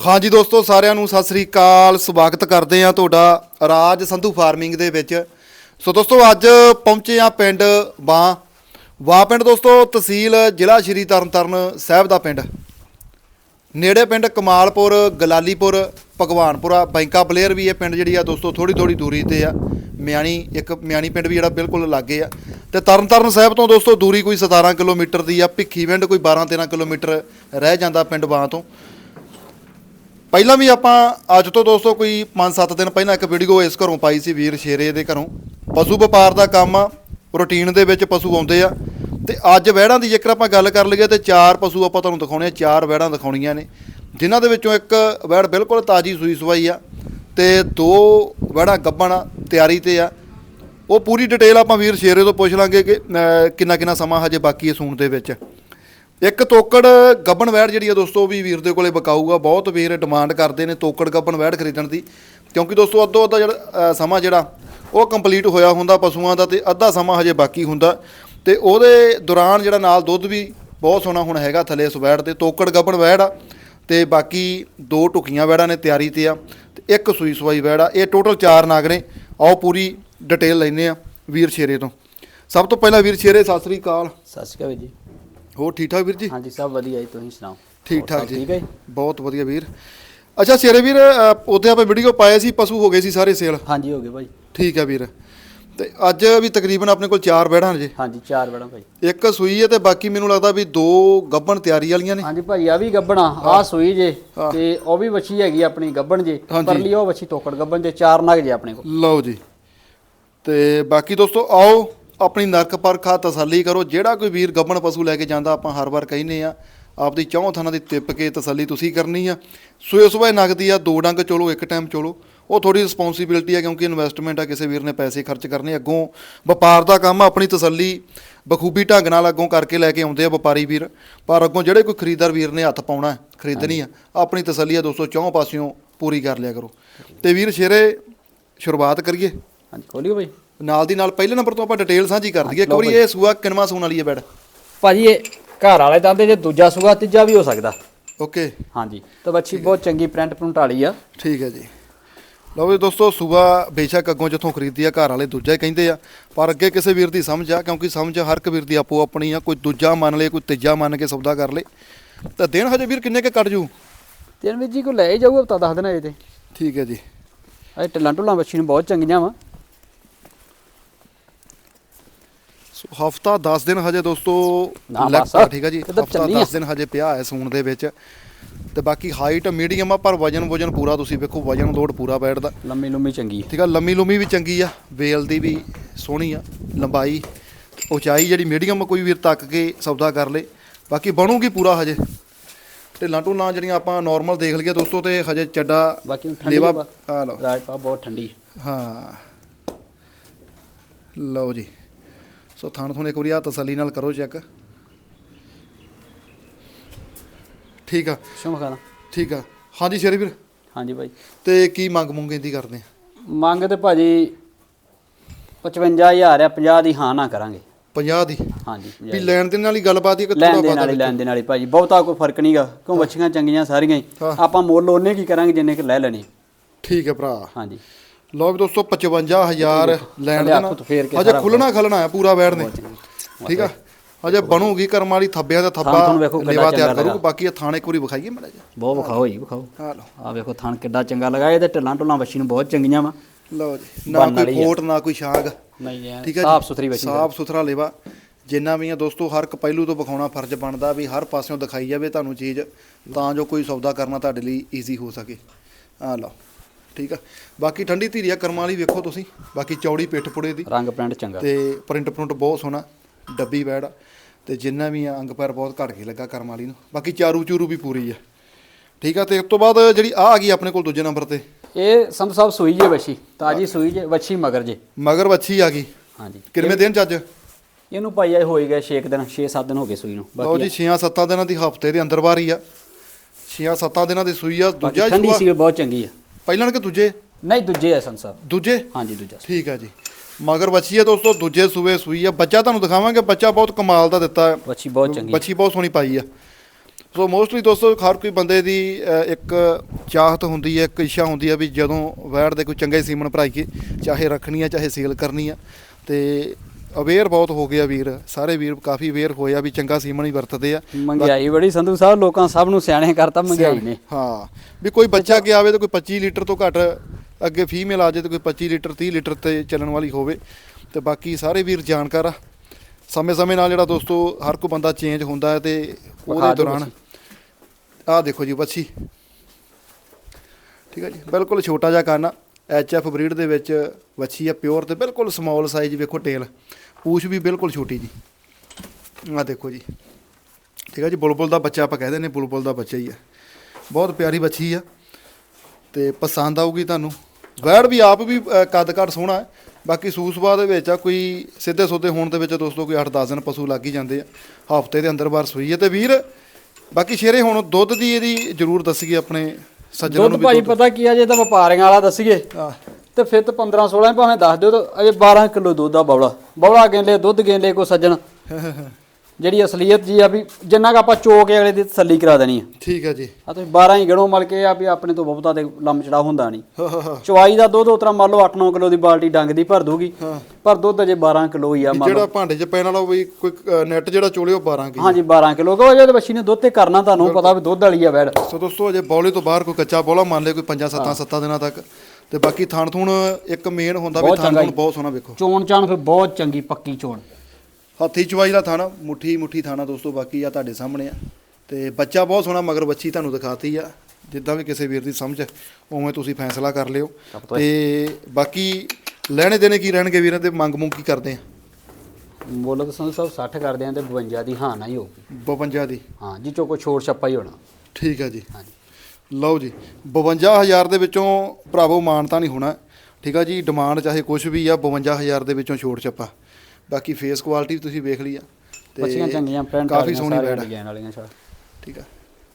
ਹਾਂਜੀ ਦੋਸਤੋ, ਸਾਰਿਆਂ ਨੂੰ ਸਤਿ ਸ੍ਰੀ ਅਕਾਲ। ਸਵਾਗਤ ਕਰਦੇ ਆ ਤੁਹਾਡਾ ਰਾਜ ਸੰਧੂ ਫਾਰਮਿੰਗ ਦੇ ਵਿੱਚ। ਸੋ ਦੋਸਤੋ, ਅੱਜ ਪਹੁੰਚੇ ਆ ਪਿੰਡ ਵਾਂ ਵਾਂ ਪਿੰਡ ਦੋਸਤੋ, ਤਹਿਸੀਲ ਜ਼ਿਲ੍ਹਾ ਸ਼੍ਰੀ ਤਰਨਤਾਰਨ ਸਾਹਿਬ ਦਾ ਪਿੰਡ। ਨੇੜੇ ਪਿੰਡ ਕਮਾਲਪੁਰ, ਗਲਾਲੀਪੁਰ, ਭਗਵਾਨਪੁਰਾ, ਬੈਂਕਾ ਬਲੇਅਰ ਵੀ ਇਹ ਪਿੰਡ ਜਿਹੜੀ ਆ ਦੋਸਤੋ ਥੋੜੀ ਥੋੜੀ ਦੂਰੀ ਤੇ ਆ। ਮਿਆਣੀ, ਇੱਕ ਮਿਆਣੀ ਪਿੰਡ ਵੀ ਜਿਹੜਾ ਬਿਲਕੁਲ ਲਾਗੇ ਆ। ਤੇ ਤਰਨਤਾਰਨ ਸਾਹਿਬ ਤੋਂ ਦੋਸਤੋ, ਦੂਰੀ ਕੋਈ 17 ਕਿਲੋਮੀਟਰ ਦੀ ਆ। ਭਿੱਖੀਵਿੰਡ ਕੋਈ 12 13 ਕਿਲੋਮੀਟਰ ਰਹਿ ਜਾਂਦਾ ਪਿੰਡ ਵਾਂ ਤੋਂ। ਪਹਿਲਾਂ ਵੀ ਆਪਾਂ ਅੱਜ ਤੋਂ ਦੋਸਤੋ ਕੋਈ 5-7 ਦਿਨ ਪਹਿਲਾਂ ਇੱਕ ਵੀਡੀਓ ਇਸ ਘਰੋਂ ਪਾਈ ਸੀ ਵੀਰ ਸ਼ੇਰੇ ਦੇ ਘਰੋਂ। ਪਸ਼ੂ ਵਪਾਰ ਦਾ ਕੰਮ ਆ ਰੂਟੀਨ ਦੇ ਵਿੱਚ ਪਸ਼ੂ ਆਉਂਦੇ ਆ। ਤੇ ਅੱਜ ਵਹਿੜਾਂ ਦੀ ਜੇਕਰ ਆਪਾਂ ਗੱਲ ਕਰ ਲਈਏ ਤੇ ਚਾਰ ਪਸ਼ੂ ਆਪਾਂ ਤੁਹਾਨੂੰ ਦਿਖਾਉਣੇ ਆ ਚਾਰ ਵਹਿੜਾਂ ਦਿਖਾਉਣੀਆਂ ਨੇ। ਜਿਨ੍ਹਾਂ ਦੇ ਵਿੱਚੋਂ ਇੱਕ ਵਹਿੜ ਬਿਲਕੁਲ ਤਾਜੀ ਸੂਈ ਸਵਾਈ ਆ ਤੇ ਦੋ ਵਹਿੜਾਂ ਗੱਭਣ ਆ, ਤਿਆਰੀ ਤੇ ਆ। ਉਹ ਪੂਰੀ ਡਿਟੇਲ ਆਪਾਂ ਵੀਰ ਸ਼ੇਰੇ ਤੋਂ ਪੁੱਛ ਲਾਂਗੇ ਕਿ ਕਿੰਨਾ ਕਿੰਨਾ ਸਮਾਂ ਹਜੇ ਬਾਕੀ ਹੈ ਸੂਣ ਦੇ ਵਿੱਚ। ਇੱਕ ਤੋਕੜ ਗੱਬਣ ਵੈੜ ਜਿਹੜੀ ਆ ਦੋਸਤੋ ਵੀ ਵੀਰ ਦੇ ਕੋਲੇ ਬਕਾਊਗਾ। ਬਹੁਤ ਵੀਰ ਡਿਮਾਂਡ ਕਰਦੇ ਨੇ ਤੋਕੜ ਗੱਬਣ ਵੈੜ ਖਰੀਦਣ ਦੀ। ਕਿਉਂਕਿ ਦੋਸਤੋ, ਅੱਧੋ ਅੱਧਾ ਜਿਹੜਾ ਸਮਾਂ ਜਿਹੜਾ, ਉਹ ਕੰਪਲੀਟ ਹੋਇਆ ਹੁੰਦਾ ਪਸ਼ੂਆਂ ਦਾ ਤੇ ਅੱਧਾ ਸਮਾਂ ਹਜੇ ਬਾਕੀ ਹੁੰਦਾ। ਤੇ ਉਹਦੇ ਦੌਰਾਨ ਜਿਹੜਾ ਨਾਲ ਦੁੱਧ ਵੀ ਬਹੁਤ ਸੋਹਣਾ ਹੁਣ ਹੈਗਾ ਥੱਲੇ ਇਸ ਤੇ, ਤੋਕੜ ਗੱਬਣ ਵੈੜ ਆ। ਤੇ ਬਾਕੀ ਦੋ ਟੁਕੀਆਂ ਵੈੜਾਂ ਨੇ ਤਿਆਰੀ ਤੇ ਆ, ਤੇ ਇੱਕ ਸੂਈ ਸਵਾਈ ਵੈੜ ਆ। ਇਹ ਟੋਟਲ ਚਾਰ ਨਾਗ ਨੇ। ਆਓ ਪੂਰੀ ਡਿਟੇਲ ਲੈਨੇ ਆ ਵੀਰ ਸ਼ੇਰੇ ਤੋਂ। ਸਭ ਤੋਂ ਪਹਿਲਾਂ ਵੀਰ ਸ਼ੇਰੇ, ਸਤਿ ਸ੍ਰੀ ਅਕਾਲ। ਸਤਿ ਸ਼੍ਰੀ ਅਕਾਲ ਵੀਰ ਜੀ। ਹੋਰ ਠੀਕ ਠਾਕ ਵੀਰ ਜੀ? ਹਾਂਜੀ ਸਭ ਵਧੀਆ ਜੀ ਤੁਸੀਂ ਸੁਣਾਓ? ਠੀਕ ਠਾਕ ਜੀ। ਠੀਕ ਹੈ? ਬਹੁਤ ਵਧੀਆ ਵੀਰ। ਅੱਛਾ ਸ਼ੇਰੇ ਵੀਰ ਉੱਥੇ ਆਪਾਂ ਵੀਡੀਓ ਪਾਏ ਸੀ ਪਸ਼ੂ ਹੋ ਗਏ ਸੀ ਸਾਰੇ ਸੇਲ। ਹਾਂਜੀ ਹੋ ਗਏ ਭਾਈ। ਠੀਕ ਆ ਵੀਰ। ਤੇ ਅੱਜ ਵੀ ਤਕਰੀਬਨ ਆਪਣੇ ਕੋਲ ਚਾਰ ਬੈੜਾਂ ਜੇ। ਹਾਂਜੀ ਚਾਰ ਬੜਾ ਭਾਈ। ਇੱਕ ਸੂਈ ਹੈ ਤੇ ਬਾਕੀ ਮੈਨੂੰ ਲੱਗਦਾ ਵੀ ਦੋ ਗੱਬਣ ਤਿਆਰੀ ਵਾਲੀਆਂ ਨੇ। ਹਾਂਜੀ ਭਾਈ ਆ ਵੀ ਗੱਬਣਾ ਆ ਸੂਈ ਜੇ ਤੇ ਉਹ ਵੀ ਵੱਛੀ ਹੈਗੀ ਆਪਣੀ ਗੱਬਣ ਜੇ। ਪਰਲੀ ਉਹ ਵੱਛੀ ਤੋਕੜ ਗੱਬਣ ਜੇ ਚਾਰ ਨਗ ਜੇ ਆਪਣੇ ਕੋਲ। ਲਓ ਜੀ। ਤੇ ਬਾਕੀ ਦੋਸਤੋ ਆਓ। ਆਪਣੀ ਨਰਕ ਪਰਖਾ ਤਸੱਲੀ ਕਰੋ। ਜਿਹੜਾ ਕੋਈ ਵੀਰ ਗੱਬਣ ਪਸ਼ੂ ਲੈ ਕੇ ਜਾਂਦਾ, ਆਪਾਂ ਹਰ ਵਾਰ ਕਹਿੰਨੇ ਆ, ਆਪਦੀ ਚੌਂ ਥਾਂ ਦੀ ਟਿੱਪ ਕੇ ਤਸੱਲੀ ਤੁਸੀਂ ਕਰਨੀ ਆ। ਸੂਏ ਸੁਬਾਹ ਨਗਦੀ ਆ, ਦੋ ਡੰਗ ਚੋਲੋ, ਇੱਕ ਟਾਈਮ ਚੋਲੋ। ਉਹ ਥੋੜੀ ਰਿਸਪੌਂਸਿਬਿਲਟੀ ਆ, ਕਿਉਂਕਿ ਇਨਵੈਸਟਮੈਂਟ ਆ, ਕਿਸੇ ਵੀਰ ਨੇ ਪੈਸੇ ਖਰਚ ਕਰਨੇ ਅੱਗੋਂ ਵਪਾਰ ਦਾ ਕੰਮ ਆਪਣੀ ਤਸੱਲੀ ਬਖੂਬੀ ਢੰਗ ਨਾਲ ਅੱਗੋਂ ਕਰਕੇ ਲੈ ਕੇ ਆਉਂਦੇ ਆ ਵਪਾਰੀ ਵੀਰ। ਪਰ ਅੱਗੋਂ ਜਿਹੜੇ ਕੋਈ ਖਰੀਦਦਾਰ ਵੀਰ ਨੇ ਹੱਥ ਪਾਉਣਾ, ਖਰੀਦਣੀ ਆ, ਆਪਣੀ ਤਸੱਲੀ ਆ, ਦੋਸਤੋ, ਚੌਂ ਪਾਸਿਓਂ ਪੂਰੀ ਕਰ ਲਿਆ ਕਰੋ। ਤੇ ਵੀਰ, ਸ਼ੇਰੇ, ਸ਼ੁਰੂਆਤ ਕਰੀਏ। ਹਾਂਜੀ, ਖੋਲਿਓ ਭਾਈ ਨਾਲ ਦੀ ਨਾਲ ਪਹਿਲੇ ਨੰਬਰ ਤੋਂ ਆਪਾਂ ਡਿਟੇਲ ਸਾਂਝੀ ਕਰ ਦਈਏ। ਇੱਕ ਵਾਰੀ ਇਹ ਸੂਆ ਕਿਨਵਾ ਸੂਣ ਵਾਲੀ ਹੈ ਬੈਡ? ਭਾਜੀ ਇਹ ਘਰ ਵਾਲੇ ਦੰਦੇ ਜੇ ਦੂਜਾ ਸੂਗਾ ਤੀਜਾ ਵੀ ਹੋ ਸਕਦਾ। ਓਕੇ। ਹਾਂਜੀ। ਤੇ ਵੱਛੀ ਬਹੁਤ ਚੰਗੀ ਪ੍ਰਿੰਟ ਪ੍ਰਿੰਟ ਵਾਲੀ ਆ। ਠੀਕ ਹੈ ਜੀ। ਲਓ ਵੀ ਦੋਸਤੋ ਸੂਆ ਬੇਸ਼ੱਕ ਅੱਗੋਂ ਜਿੱਥੋਂ ਖਰੀਦੀ ਆ ਘਰ ਵਾਲੇ ਦੂਜਾ ਹੀ ਕਹਿੰਦੇ ਆ। ਪਰ ਅੱਗੇ ਕਿਸੇ ਵੀਰ ਦੀ ਸਮਝ ਆ ਕਿਉਂਕਿ ਸਮਝ ਹਰ ਇੱਕ ਵੀਰ ਦੀ ਆਪੋ ਆਪਣੀ ਆ। ਕੋਈ ਦੂਜਾ ਮੰਨ ਲੇ ਕੋਈ ਤੀਜਾ ਮੰਨ ਕੇ ਸੌਦਾ ਕਰ ਲੇ। ਤਾਂ ਦਿਨ ਹਜੇ ਵੀਰ ਕਿੰਨੇ ਕੇ ਕੱਟ ਜੂ? ਤੇ ਵੀਰ ਜੀ ਕੋ ਲੈ ਹੀ ਜਾਊਗਾ ਤਾਂ ਦੱਸ ਦੇਣਾ ਇਹ ਤੇ ਠੀਕ ਹੈ ਜੀ। ਇਹ ਟਿੱਲਾਂ ਟੁੱਲਾਂ ਵੱਛੀ ਨੂੰ ਬਹੁਤ ਚੰਗੀਆਂ ਵਾ ਸੋ ਹਫਤਾ 10 ਦਿਨ ਹਜੇ ਦੋਸਤੋ ਨਾ ਲੱਗ ਬਸ। ਪਿਆ, ਠੀਕ ਹੈ ਜੀ ਹਫਤਾ ਚੱਲੀ ਆ? 10 ਦਿਨ ਹਜੇ ਪਿਆ ਹੈ ਸੂਣ ਦੇ ਵਿੱਚ। ਤੇ ਬਾਕੀ ਹਾਈਟ ਮੀਡੀਅਮ ਆ ਪਰ ਵਜਨ ਵਜਨ ਪੂਰਾ ਤੁਸੀਂ ਵੇਖੋ ਵਜਨ ਲੋਡ ਪੂਰਾ ਬੈਠਦਾ। ਲੰਮੀ ਲੰਮੀ ਚੰਗੀ ਠੀਕ ਆ ਲੰਮੀ ਲੰਮੀ ਵੀ ਚੰਗੀ ਆ ਵੇਲ ਦੀ ਵੀ ਸੋਹਣੀ ਆ ਲੰਬਾਈ। ਉਚਾਈ ਜਿਹੜੀ ਮੀਡੀਅਮ ਕੋਈ ਵੀਰ ਤੱਕ ਕੇ ਸੌਦਾ ਕਰ ਲੇ। ਬਾਕੀ ਬਣੂਗੀ ਪੂਰਾ ਹਜੇ। ਢਿੱਲਾਂ ਢੁੱਲਾਂ ਜਿਹੜੀਆਂ ਆਪਾਂ ਨਾਰਮਲ ਦੇਖ ਲਈਏ ਦੋਸਤੋ ਤੇ ਹਜੇ ਚੱਡਾ ਬਾਕੀ ਠੰਡੀ। ਆ ਲਓ। ਰਾਜਪਾ ਬਹੁਤ ਠੰਡੀ। ਹਾਂ। ਲਓ ਜੀ। ਸੋ ਥਾਣ ਥੋਣ ਇੱਕ ਵਾਰੀ ਆ ਤਸੱਲੀ ਨਾਲ ਕਰੋ ਚੈੱਕ। ਠੀਕ ਆ। ਸ਼ੁਮ ਖਾਣਾ। ਠੀਕ ਆ। ਹਾਂਜੀ ਸ਼ੇਰੀ ਵੀਰ। ਹਾਂਜੀ ਭਾਈ ਤੇ ਕੀ ਮੰਗ ਮੁੰਗੇ ਦੀ ਕਰਦੇ ਆ? ਮੰਗ ਤੇ ਭਾਜੀ 55000 ਆ 50 ਦੀ ਹਾਂ ਨਾ ਕਰਾਂਗੇ। 50 ਦੀ? ਹਾਂਜੀ ਵੀ 50 ਲੈਣ ਦੇਣ ਵਾਲੀ ਗੱਲਬਾਤ ਹੀ ਕਿ ਲੈਣ ਥੋੜਾ ਦੇ ਬਾਤ ਨਾਲ ਹੀ ਲੈਣ ਦੇ ਨਾਲ ਹੀ ਭਾਜੀ ਬਹੁਤਾ ਕੋਈ ਫ਼ਰਕ ਨਹੀਂਗਾ ਕਿਉਂ ਬੱਚੀਆਂ ਚੰਗੀਆਂ ਸਾਰੀਆਂ ਹਾਂ। ਆਪਾਂ ਮੁੱਲ ਉਹਨੇ ਕੀ ਕਰਾਂਗੇ ਜਿੰਨੇ ਕਿ ਲੈ ਲੈਣੇ। ਠੀਕ ਹੈ ਭਰਾ। ਹਾਂਜੀ। ਲਓ ਵੀ ਦੋਸਤੋ 55000 ਲੈਣ ਫੇਰ ਕੇ ਅਜੇ ਖੁੱਲਣਾ ਖਲਣਾ ਹੈ ਪੂਰਾ ਵੈੜ ਨੇ। ਠੀਕ ਆ? ਅਜੇ ਬਣੂਗੀ ਕਰਮ ਵਾਲੀ ਥੱਬਿਆਂ ਦਾ ਥੱਬਾ ਲੇਵਾ ਤਿਆਰ ਕਰੂਗਾ। ਬਾਕੀ ਇਹ ਥਾਣੇ ਇੱਕ ਵਾਰੀ ਵਿਖਾਈਏ ਮੜਾ ਜੀ ਬਹੁਤ ਵਿਖਾਓ ਜੀ ਵਿਖਾਓ। ਆ ਲਓ। ਆ ਵੇਖੋ ਥਣ ਕਿੱਡਾ ਚੰਗਾ ਲਗਾ। ਇਹਦੇ ਢਿੱਲਾਂ ਢੁੱਲਾਂ ਬੱਚੀ ਨੂੰ ਬਹੁਤ ਚੰਗੀਆਂ ਵਾ। ਲਓ ਜੀ ਨਾ ਕੋਈ ਆ। ਫੋਟ ਨਾ ਕੋਈ ਛਾਗ। ਨਹੀਂ ਠੀਕ ਹੈ ਸਾਫ਼ ਸੁਥਰੀ ਬੱਚੀ ਸਾਫ਼ ਸੁਥਰਾ ਲੇਵਾ। ਜਿੰਨਾ ਵੀ ਆ ਦੋਸਤੋ ਹਰ ਇੱਕ ਪਹਿਲੂ ਤੋਂ ਵਿਖਾਉਣਾ ਫਰਜ਼ ਬਣਦਾ ਵੀ ਹਰ ਪਾਸਿਓਂ ਦਿਖਾਈ ਜਾਵੇ ਤੁਹਾਨੂੰ ਚੀਜ਼ ਤਾਂ ਜੋ ਕੋਈ ਸੌਦਾ ਕਰਨਾ ਤੁਹਾਡੇ ਲਈ ਈਜ਼ੀ ਹੋ ਸਕੇ। ਆ ਲਓ। ਠੀਕ ਆ। ਬਾਕੀ ਠੰਡੀ ਧੀਰੀ ਆ ਕਰਮਾਂ ਵਾਲੀ ਵੇਖੋ ਤੁਸੀਂ। ਬਾਕੀ ਚੌੜੀ ਪਿੱਠ ਪੁੜੇ ਦੀ। ਰੰਗ ਪ੍ਰਿੰਟ ਚੰਗਾ। ਤੇ ਪ੍ਰਿੰਟ ਪ੍ਰਿੰਟ ਬਹੁਤ ਸੋਹਣਾ ਡੱਬੀ ਬੈੜ ਤੇ ਜਿੰਨਾ ਵੀ ਆ ਅੰਗ ਪੈਰ ਬਹੁਤ ਘੱਟ ਕੇ ਲੱਗਾ ਕਰਮ ਵਾਲੀ ਨੂੰ। ਬਾਕੀ ਚਾਰੂ ਚੂਰੂ ਵੀ ਪੂਰੀ ਆ। ਠੀਕ ਆ ਤੇ ਉਸ ਤੋਂ ਬਾਅਦ ਜਿਹੜੀ ਆ ਆ ਗਈ ਆਪਣੇ ਕੋਲ ਦੂਜੇ ਨੰਬਰ ਤੇ। ਇਹ ਸੰਤ ਸਾਹਿਬ ਸੂਈ ਜੇ ਬੱਚੀ ਤਾਜੀ ਸੂਈ ਜੇ ਬੱਚੀ ਮਗਰ ਜੇ। ਮਗਰ ਵੱਛੀ ਆ ਗਈ। ਹਾਂਜੀ। ਕਿੰਨੇ ਦਿਨ ਚ ਅੱਜ ਇਹਨੂੰ ਭਾਈ ਇਹ ਹੋਈ ਗਏ 6 ਦਿਨ 6-7 ਦਿਨ ਹੋ ਗਏ ਸੂਈ ਨੂੰ। ਲਓ ਜੀ 6-7 ਦਿਨਾਂ ਦੀ ਹਫ਼ਤੇ ਦੇ ਅੰਦਰ ਬਾਹਰ ਹੀ ਆ 6-7 ਦਿਨਾਂ ਦੀ ਸੂਈ ਆ ਬਾਕੀ ਦੂਜਾ ਠੰਡੀ ਸੀ ਬਹੁਤ ਚੰਗੀ ਆ। ਪਹਿਲਾਂ ਕਿ ਦੂਜੇ? ਨਹੀਂ ਦੂਜੇ ਸੰਤ ਸਾਹਿਬ। ਦੂਜੇ? ਹਾਂਜੀ ਦੂਜਾ ਠੀਕ ਆ ਜੀ। ਮਗਰ ਆ ਦੋਸਤੋ ਦੂਜੇ ਸੂਏ ਸੂਈ ਆ। ਬੱਚਾ ਤੁਹਾਨੂੰ ਦਿਖਾਵਾਂਗੇ ਬੱਚਾ ਬਹੁਤ ਕਮਾਲ ਦਾ ਦਿੱਤਾ। ਹੈ ਬੱਚੀ ਬਹੁਤ ਚੰਗੀ। ਬੱਚੀ ਬਹੁਤ ਸੋਹਣੀ ਪਾਈ ਆ। ਸੋ ਮੋਸਟਲੀ ਦੋਸਤੋ ਹਰ ਕੋਈ ਬੰਦੇ ਦੀ ਅ, ਇੱਕ ਚਾਹਤ ਹੁੰਦੀ ਹੈ ਇੱਕ ਇੱਛਾ ਹੁੰਦੀ ਹੈ ਵੀ ਜਦੋਂ ਵੈੜ ਦੇ ਕੋਈ ਚੰਗੇ ਸੀਮਨ ਭਰਾਈਏ ਚਾਹੇ ਰੱਖਣੀ ਆ ਚਾਹੇ ਸੇਲ ਕਰਨੀ ਆ ਤੇ ਅਵੇਅਰ ਬਹੁਤ ਹੋ ਗਿਆ ਵੀਰ ਸਾਰੇ ਵੀਰ ਕਾਫੀ ਅਵੇਅਰ ਹੋਏ ਆ ਵੀ ਚੰਗਾ ਸੀਮਨ ਹੀ ਵਰਤਦੇ ਆ। ਮਹਿੰਗਾਈ ਬੜੀ ਸੰਧੂ ਸਾਹਿਬ ਲੋਕਾਂ ਸਭ ਨੂੰ ਸਿਆਣੇ ਕਰਤਾ ਮਹਿੰਗਾਈ ਨੇ। ਹਾਂ ਵੀ ਕੋਈ ਬੱਚਾ ਕਿ ਆਵੇ ਤੇ ਕੋਈ 25 ਲੀਟਰ ਤੋਂ ਘੱਟ ਅੱਗੇ ਫੀਮੇਲ ਆ ਜਾਏ ਤੇ ਕੋਈ 25 ਲੀਟਰ 30 ਲੀਟਰ ਤੇ ਚੱਲਣ ਵਾਲੀ ਹੋਵੇ। ਤੇ ਬਾਕੀ ਸਾਰੇ ਵੀਰ ਜਾਣਕਾਰ ਆ। ਸਮੇਂ-ਸਮੇਂ ਨਾਲ ਜਿਹੜਾ ਦੋਸਤੋ ਹਰ ਕੋਈ ਬੰਦਾ ਚੇਂਜ ਹੁੰਦਾ ਹੈ ਤੇ ਉਹਦੇ ਦੌਰਾਨ ਆਹ ਦੇਖੋ ਜੀ ਬੱਚੀ ਠੀਕ ਹੈ ਜੀ ਬਿਲਕੁਲ ਛੋਟਾ ਜਿਹਾ ਕੰਨ ਐਚ ਐਫ ਬਰੀਡ ਦੇ ਵਿੱਚ ਵੱਛੀ ਆ ਪਿਓਰ ਤੇ ਬਿਲਕੁਲ ਸਮਾਲ ਸਾਈਜ਼ ਵੇਖੋ ਟੇਲ ਪੂਛ ਵੀ ਬਿਲਕੁਲ ਛੋਟੀ ਜੀ। ਆਹ ਦੇਖੋ ਜੀ। ਠੀਕ ਹੈ ਜੀ ਬੁਲਬੁਲ ਦਾ ਬੱਚਾ ਆਪਾਂ ਕਹਿੰਦੇ ਨੇ ਬੁਲਬੁਲ ਦਾ ਬੱਚਾ ਹੀ ਆ। ਬਹੁਤ ਪਿਆਰੀ ਬੱਚੀ ਆ ਤੇ ਪਸੰਦ ਆਊਗੀ ਤੁਹਾਨੂੰ। ਵੈੜ ਵੀ ਆਪ ਵੀ ਕੱਦ ਘੱਟ ਸੋਹਣਾ ਹੈ। ਬਾਕੀ ਸੂਸਵਾ ਦੇ ਵਿੱਚ ਆ ਕੋਈ ਸਿੱਧੇ ਸੋਧੇ ਹੋਣ ਦੇ ਵਿੱਚ ਦੋਸਤੋ ਕੋਈ 8-10 ਦਿਨ ਪਸ਼ੂ ਲੱਗ ਹੀ ਜਾਂਦੇ ਆ। ਹਫ਼ਤੇ ਦੇ ਅੰਦਰ ਬਾਹਰ ਸੂਈ ਹੈ ਤੇ ਵੀਰ ਬਾਕੀ ਸ਼ੇਰੇ ਹੁਣ ਦੁੱਧ ਦੀ ਇਹਦੀ ਜ਼ਰੂਰ ਦੱਸੀਏ ਆਪਣੇ ਸੱਜਣਾਂ ਨੂੰ ਦੁੱਧ। ਭਾਈ ਪਤਾ ਕੀ ਆ ਜੇ ਤਾਂ ਵਪਾਰੀਆਂ ਵਾਲਾ ਦੱਸੀਏ। ਤੇ ਫਿਰ ਤਾਂ 15 16 ਭਾਵੇਂ ਦੱਸ ਦਿਓ ਤਾਂ ਅਜੇ 12 ਕਿਲੋ ਦੁੱਧ ਦਾ ਬੌਲਾ। ਬੌਲਾ ਗੇਲੇ ਦੁੱਧ ਗੇਲੇ ਕੋ ਸੱਜਣ। ਜਿਹੜੀ ਅਸਲੀਅਤ ਜੀ ਆ ਵੀ ਜਿੰਨਾ ਕ ਆਪਾਂ ਚੋ ਕੇ ਅਗਲੇ ਦੀ ਤਸੱਲੀ ਕਰਾ ਦੇਣੀ ਆ। ਠੀਕ ਹੈ ਜੀ। ਆ ਤੁਸੀਂ 12 ਹੀ ਗਣੋ ਮਲ ਕੇ ਆ ਵੀ ਆਪਣੇ ਤੋਂ ਬਹੁਤਾ ਤੇ ਲੰਮ ਚੜਾ ਹੁੰਦਾ ਨਹੀਂ। ਚਵਾਈ ਦਾ ਦੁੱਧ ਉਤਰਾ ਮੰਨ ਲਓ 8-9 ਕਿਲੋ ਦੀ ਬਾਲਟੀ ਡੰਗ ਦੀ ਭਰ ਦੂਗੀ। ਪਰ ਦੁੱਧ ਅਜੇ 12 ਕਿਲੋ ਹੀ ਆ ਮੰਨ ਜਿਹੜਾ ਲਓ। ਭਾਂਡੇ 'ਚ ਪੈਣ ਵਾਲਾ ਕੋਈ ਅ, ਨੈਟ ਜਿਹੜਾ ਚੋਲੇ ਉਹ 12 ਕੀ ਹਾਂਜੀ 12 ਕਿਲੋ। ਕੋ ਜੇ ਬੱਚੀ ਨੇ ਦੁੱਧ ਤੇ ਕਰਨਾ ਤੁਹਾਨੂੰ ਪਤਾ ਵੀ ਦੁੱਧ ਵਾਲੀ ਆ ਵੈੜ ਸੋ ਦੋਸਤੋ ਅਜੇ ਬੌਲੇ ਤੋਂ ਬਾਹਰ ਕੋਈ ਕੱਚਾ ਬੌਲਾ ਮੰਨ ਲੈ ਕੋਈ 5-7 7 ਦਿਨਾਂ ਤੱਕ। ਤੇ ਬਾਕੀ ਥਣ ਥੁਣ ਇੱਕ ਮੇਨ ਹੁੰਦਾ ਵੀ ਬਹੁਤ ਥਣ ਚੰਗਾ ਥੁਣ ਜੀ। ਬਹੁਤ ਸੋਹਣਾ ਵੇਖੋ। ਚੋਣ ਚਾਣ ਫਿਰ ਬਹੁਤ ਚੰਗੀ ਪੱਕੀ ਚੋਣ। ਹੱਥੀ ਚਵਾਈ ਦਾ ਥਾਣਾ ਮੁੱਠੀ ਮੁੱਠੀ ਥਾਣਾ ਦੋਸਤੋ ਬਾਕੀ ਆ ਤੁਹਾਡੇ ਸਾਹਮਣੇ ਆ। ਤੇ ਬੱਚਾ ਬਹੁਤ ਸੋਹਣਾ ਮਗਰ ਬੱਚੀ ਤੁਹਾਨੂੰ ਦਿਖਾਤੀ ਆ। ਜਿੱਦਾਂ ਵੀ ਕਿਸੇ ਵੀਰ ਦੀ ਸਮਝ ਉਵੇਂ ਤੁਸੀਂ ਫੈਸਲਾ ਕਰ ਲਿਓ। ਤੇ ਬਾਕੀ ਲੈਣੇ ਦੇਣੇ ਕੀ ਰਹਿਣਗੇ ਵੀਰਾਂ ਤੇ ਮੰਗ ਮੁੰਗ ਕੀ ਕਰਦੇ ਆ? ਮੁੱਲ ਤਾਂ ਸੰਧੂ ਸਾਹਿਬ 60 ਕਰਦੇ ਆਂ ਤੇ 52 ਦੀ ਹਾਂ ਨਾ ਹੀ ਹੋਊਗੀ 52 ਦੀ। ਹਾਂ ਜੀ ਚੋ ਕੋਈ ਛੋੜ ਛੱਪਾ ਹੀ ਹੋਣਾ। ਠੀਕ ਹੈ ਜੀ। ਹਾਂਜੀ। ਲਓ ਜੀ 52000 ਦੇ ਵਿੱਚੋਂ ਭਰਾਵੋ ਮਾਨਤਾ ਨਹੀਂ ਹੋਣਾ। ਠੀਕ ਆ ਜੀ ਡਿਮਾਂਡ ਚਾਹੇ ਕੁਝ ਵੀ ਆ 52000 ਦੇ ਵਿੱਚੋਂ ਛੋੜ ਛੱਪਾ। ਬਾਕੀ ਫੇਸ ਕੁਆਲਿਟੀ ਤੁਸੀਂ ਵੇਖ ਲਈ ਆ ਬੱਚੀਆਂ ਚੰਗੀਆਂ ਪ੍ਰਿੰਟ ਕਾਫੀ ਸੋਹਣੀ ਡਿਜ਼ਾਈਨ ਵਾਲੀਆਂ ਸਾਰ ਠੀਕ ਆ।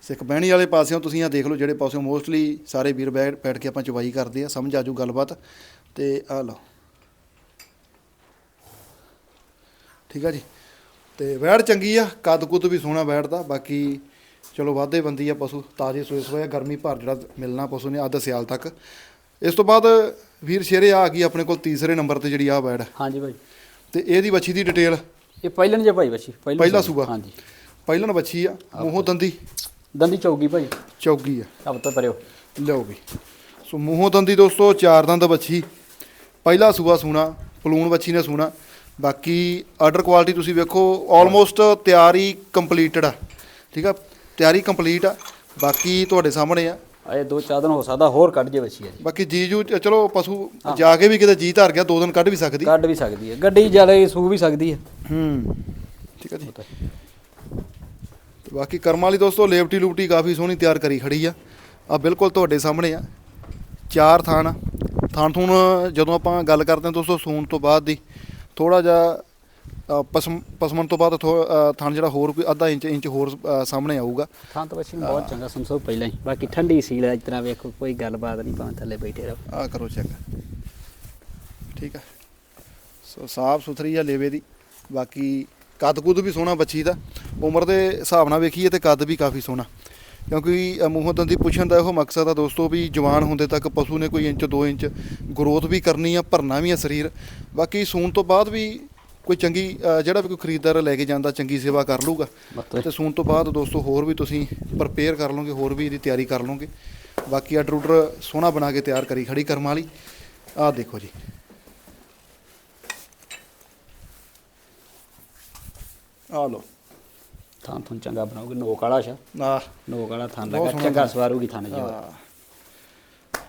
ਸਿੱਖ ਬਹਿਣੀ ਵਾਲੇ ਪਾਸਿਓਂ ਤੁਸੀਂ ਆ ਦੇਖ ਲਓ ਜਿਹੜੇ ਪਾਸਿਓਂ ਮੋਸਟਲੀ ਸਾਰੇ ਵੀਰ ਬੈਠ ਕੇ ਆਪਾਂ ਚਵਾਈ ਕਰਦੇ ਆ ਸਮਝ ਆਜੂ ਗੱਲਬਾਤ। ਤੇ ਆ ਲਓ। ਠੀਕ ਆ ਜੀ ਤੇ ਵੈੜ ਚੰਗੀ ਆ ਕੱਦ ਕੁੱਦ ਵੀ ਸੋਹਣਾ ਵੈੜ ਦਾ ਬਾਕੀ ਚਲੋ ਵਾਧੇ ਬੰਦੀ ਆ ਪਸ਼ੂ ਤਾਜ਼ੇ ਸੋਏ ਸੋਏ ਗਰਮੀ ਭਰ ਜਿਹੜਾ ਮਿਲਣਾ ਪਸ਼ੂ ਨੇ ਅੱਧ ਸਿਆਲ ਤੱਕ। ਇਸ ਤੋਂ ਬਾਅਦ ਵੀਰ ਸ਼ੇਰੇ ਆ ਗਈ ਆਪਣੇ ਕੋਲ ਤੀਸਰੇ ਨੰਬਰ ਤੇ ਜਿਹੜੀ ਆ ਵੈੜ ਹਾਂਜੀ ਭਾਈ। ਤੇ ਇਹਦੀ ਬੱਚੀ ਦੀ ਡਿਟੇਲ? ਇਹ ਪਹਿਲਣ ਜੇ ਭਾਈ ਬੱਚੀ ਪਹਿਲਾ ਸੂਬਾ। ਹਾਂਜੀ। ਪਹਿਲਣ ਬੱਚੀ ਆ ਮੂੰਹੋਂ ਦੰਦੀ? ਦੰਦੀ ਚੌਗੀ ਭਾਈ। ਚੌਗੀ ਆ। ਅਬ ਤਾਂ ਪਰਿਓ। ਲਿਆਓ ਵੀ। ਸੋ ਮੂੰਹੋਂ ਦੰਦੀ ਦੋਸਤੋ ਚਾਰ ਦੰਦ ਬੱਚੀ ਪਹਿਲਾ ਸੂਆ ਸੂਣਾ ਪਲੂਣ ਬੱਚੀ ਨੇ ਸੂਣਾ। ਬਾਕੀ ਆਰਡਰ ਕੁਆਲਿਟੀ ਤੁਸੀਂ ਵੇਖੋ ਆਲਮੋਸਟ ਤਿਆਰੀ ਕੰਪਲੀਟਡ ਆ। ਠੀਕ ਆ? ਤਿਆਰੀ ਕੰਪਲੀਟ ਆ ਬਾਕੀ ਤੁਹਾਡੇ ਸਾਹਮਣੇ ਆ। ਅਜੇ ਦੋ ਚਾਰ ਦਿਨ ਹੋ ਸਕਦਾ ਹੋਰ ਕੱਢ ਜੇ ਬੱਚੀ ਆ ਜੀ ਬਾਕੀ ਜੀਜੂ ਚਲੋ ਪਸ਼ੂ ਜਾ ਕੇ ਵੀ ਕਿਤੇ ਜੀ ਧਰ ਗਿਆ ਦੋ ਦਿਨ ਕੱਢ ਵੀ ਸਕਦੀ। ਕੱਢ ਵੀ ਸਕਦੀ ਹੈ। ਗੱਡੀ ਜਲੇ ਸੂ ਵੀ ਸਕਦੀ ਹੈ। ਹੂੰ ਠੀਕ ਆ ਜੀ। ਤੇ ਬਾਕੀ ਕਰਮਾਂ ਵਾਲੀ ਦੋਸਤੋ ਲੇਵਟੀ ਲੂਪਟੀ ਕਾਫੀ ਸੋਹਣੀ ਤਿਆਰ ਕਰੀ ਖੜੀ ਆ। ਆ ਬਿਲਕੁਲ ਤੁਹਾਡੇ ਸਾਹਮਣੇ ਆ। ਚਾਰ ਥਾਨ। ਥਾਨ ਥੂਣ ਜਦੋਂ ਆਪਾਂ ਗੱਲ ਕਰਦੇ ਹਾਂ ਦੋਸਤੋ ਸੂਣ ਤੋਂ ਬਾਅਦ ਦੀ ਥੋੜਾ ਜਿਹਾ ਪਸਮ ਪਸਮਨ ਤੋਂ ਬਾਅਦ ਥਣ ਜਿਹੜਾ ਹੋਰ ਕੋਈ ਅੱਧਾ ਇੰਚ ਇੰਚ ਹੋਰ ਸਾਹਮਣੇ ਆਊਗਾ। ਥਾਂ ਤਾਂ ਬੱਚੀ ਬਹੁਤ ਚੰਗਾ ਸੰਸੋ ਪਹਿਲਾਂ ਹੀ। ਬਾਕੀ ਠੰਡੀ ਸੀਲ ਹੈ ਇਸ ਤਰ੍ਹਾਂ ਵੇਖੋ ਕੋਈ ਗੱਲਬਾਤ ਨਹੀਂ ਭਾਵੇਂ ਥੱਲੇ ਬੈਠੇ ਰਹੋ। ਆ ਕਰੋ ਚੈੱਕ ਠੀਕ ਆ। ਸੋ ਸਾਫ਼ ਸੁਥਰੀ ਆ ਲੇਵੇ ਦੀ। ਬਾਕੀ ਕੱਦ ਕੁੱਦ ਵੀ ਸੋਹਣਾ ਬੱਚੀ ਦਾ। ਉਮਰ ਦੇ ਹਿਸਾਬ ਨਾਲ ਵੇਖੀਏ ਤੇ ਕੱਦ ਵੀ ਕਾਫੀ ਸੋਹਣਾ। ਕਿਉਂਕਿ ਮੂੰਹੋਂ ਦੰਦੀ ਪੁੱਛਣ ਦਾ ਇਹੋ ਮਕਸਦ ਆ ਦੋਸਤੋ ਵੀ ਜਵਾਨ ਹੁੰਦੇ ਤੱਕ ਪਸ਼ੂ ਨੇ ਕੋਈ ਇੰਚ 2 ਇੰਚ ਗਰੋਥ ਵੀ ਕਰਨੀ ਆ ਭਰਨਾ ਵੀ ਆ ਸਰੀਰ। ਬਾਕੀ ਸੂਣ ਤੋਂ ਬਾਅਦ ਵੀ ਕੋਈ ਚੰਗੀ ਜਿਹੜਾ ਵੀ ਕੋਈ ਖਰੀਦਦਾਰ ਲੈ ਕੇ ਜਾਂਦਾ ਚੰਗੀ ਸੇਵਾ ਕਰ ਲੂਗਾ ਤੇ ਸੂਣ ਤੋਂ ਬਾਅਦ ਦੋਸਤੋ ਹੋਰ ਵੀ ਤੁਸੀਂ ਪ੍ਰਪੇਅਰ ਕਰ ਲਓਗੇ ਹੋਰ ਵੀ ਇਹਦੀ ਤਿਆਰੀ ਕਰ ਲਓਗੇ। ਬਾਕੀ ਆਰਡਰ ਉਡਰ ਸੋਹਣਾ ਬਣਾ ਕੇ ਤਿਆਰ ਕਰੀ ਖੜੀ ਕਰਮ ਵਾਲੀ। ਆਹ ਦੇਖੋ ਜੀ। ਆਹ ਲੋ ਥਾਂ ਥੁੰ ਚੰਗਾ ਬਣਾਓਗੇ ਨੋਕ ਵਾਲਾ ਸ਼ਾ? ਆਹ। ਨੋਕ ਵਾਲਾ ਥਾਂ ਲਗਾ ਚੰਗਾ ਸਵਾਰੂਗੀ ਥਾਂ ਜੀ।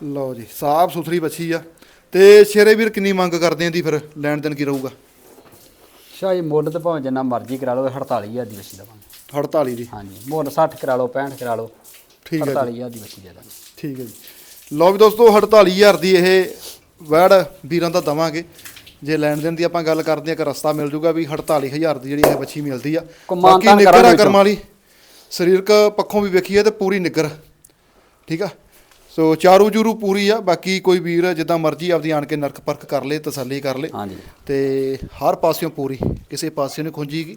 ਲਓ ਜੀ ਸਾਫ਼ ਸੁਥਰੀ ਬੱਚੀ ਆ। ਤੇ ਸ਼ੇਰੇ ਵੀਰ ਕਿੰਨੀ ਮੰਗ ਕਰਦੇ ਆਂ ਦੀ ਫਿਰ ਲੈਣ ਦੇਣ ਕੀ ਰਹੂਗਾ? ਸ਼ਾਹ ਜੀ ਮੁੱਲ ਤਾਂ ਭਾਵੇਂ ਜਿੰਨਾ ਮਰਜ਼ੀ ਕਰਾ ਲਓ 48000 ਦੀ ਬੱਚੀ ਦਵਾਂਗੇ। 48 ਦੀ? ਹਾਂਜੀ ਮੁੱਲ 60 ਕਰਾ ਲਓ 65 ਕਰਾ ਲਓ ਠੀਕ ਹੈ ਜੀ। 48000 ਦੀ ਬੱਚੀ ਦੇ ਦਾਂਗੇ। ਠੀਕ ਹੈ ਜੀ। ਲਓ ਵੀ ਦੋਸਤੋ 48000 ਦੀ ਇਹ ਵੈੜ ਵੀਰਾਂ ਦਾ ਦਵਾਂਗੇ। ਜੇ ਲੈਣ ਦੇਣ ਦੀ ਆਪਾਂ ਗੱਲ ਕਰਦੇ ਆ ਕਿ ਰਸਤਾ ਮਿਲ ਜੂਗਾ ਵੀ 48000 ਦੀ ਜਿਹੜੀ ਇਹ ਬੱਚੀ ਮਿਲਦੀ ਆ। ਕੁਮਾਨ ਬਾਕੀ ਨਿੱਗਰ ਕਰਾਂਗੇ ਆ ਵਿੱਚੋਂ। ਕਰਮ ਵਾਲੀ ਸਰੀਰਕ ਪੱਖੋਂ ਵੀ ਵੇਖੀਏ ਤੇ ਪੂਰੀ ਨਿੱਗਰ। ਠੀਕ ਆ? ਸੋ ਚਾਰੂ ਜੂਰੂ ਪੂਰੀ ਆ ਬਾਕੀ ਕੋਈ ਵੀਰ ਜਿੱਦਾਂ ਮਰਜ਼ੀ ਆਪਦੀ ਆਣ ਕੇ ਨਰਕ ਪਰਖ ਕਰ ਲੇ ਤਸੱਲੀ ਕਰ ਲੇ। ਹਾਂਜੀ। ਤੇ ਹਰ ਪਾਸਿਓਂ ਪੂਰੀ ਕਿਸੇ ਪਾਸਿਓਂ ਨਹੀਂ ਖੁੰਜੀਗੀ